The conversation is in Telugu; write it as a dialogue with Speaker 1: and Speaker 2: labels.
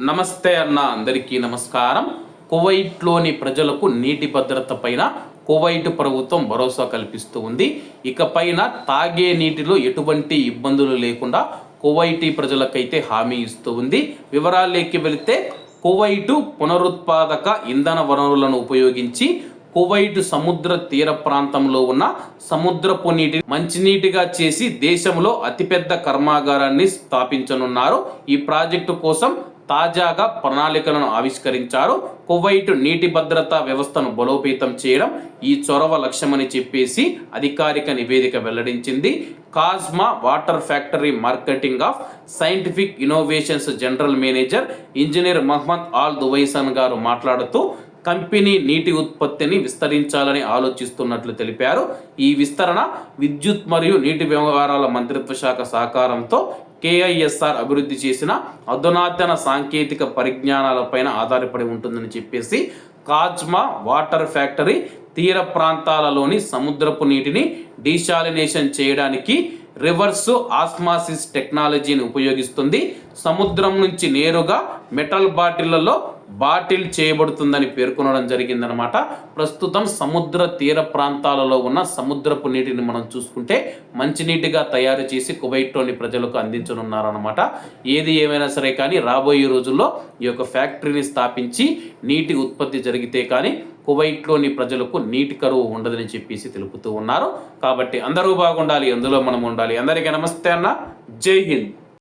Speaker 1: నమస్తే అన్న అందరికీ నమస్కారం. కువైట్లోని ప్రజలకు నీటి భద్రత పైన కువైట్ ప్రభుత్వం భరోసా కల్పిస్తూ ఉంది. ఇకపైన తాగే నీటిలో ఎటువంటి ఇబ్బందులు లేకుండా కువైటీ ప్రజలకైతే హామీ ఇస్తూ ఉంది. వివరాల్లోకి వెళితే కువైటు పునరుత్పాదక ఇంధన వనరులను ఉపయోగించి కువైట్ సముద్ర తీర ప్రాంతంలో ఉన్న సముద్రపు నీటి మంచినీటిగా చేసి దేశంలో అతిపెద్ద కర్మాగారాన్ని స్థాపించనున్నారు. ఈ ప్రాజెక్టు కోసం తాజాగా ప్రణాళికలను ఆవిష్కరించారు. కువైట్ నీటి భద్రతా వ్యవస్థను బలోపేతం చేయడం ఈ చొరవ లక్ష్యమని చెప్పేసి అధికారిక నివేదిక వెల్లడించింది. Kazma water factory marketing of scientific innovations general manager engineer Mohammed Al Duwaisan గారు మాట్లాడుతూ కంపెనీ నీటి ఉత్పత్తిని విస్తరించాలని ఆలోచిస్తున్నట్లు తెలిపారు. ఈ విస్తరణ విద్యుత్ మరియు నీటి వ్యవహారాల మంత్రిత్వ శాఖ సహకారంతో కేఐఎస్ఆర్ అభివృద్ధి చేసిన అధునాతన సాంకేతిక పరిజ్ఞానాలపైన ఆధారపడి ఉంటుందని చెప్పేసి కాజ్మా వాటర్ ఫ్యాక్టరీ తీర ప్రాంతాలలోని సముద్రపు నీటిని డీశాలినేషన్ చేయడానికి రివర్స్ ఆస్మాసిస్ టెక్నాలజీని ఉపయోగిస్తుంది. సముద్రం నుంచి నేరుగా మెటల్ బాటిళ్ళలో బాటిల్ చేయబడుతుందని పేర్కొనడం జరిగిందనమాట ప్రస్తుతం సముద్ర తీర ప్రాంతాలలో ఉన్న సముద్రపు నీటిని మనం చూసుకుంటే మంచినీటిగా తయారు చేసి కువైట్లోని ప్రజలకు అందించనున్నారనమాట ఏది ఏమైనా సరే కానీ రాబోయే రోజుల్లో ఈ యొక్క ఫ్యాక్టరీని స్థాపించి నీటి ఉత్పత్తి జరిగితే కానీ కువైట్లోని ప్రజలకు నీటి కరువు ఉండదని చెప్పేసి తెలుపుతూ ఉన్నారు. కాబట్టి అందరూ బాగుండాలి అందులో మనం ఉండాలి. అందరికీ నమస్తే అన్న. జై హింద్.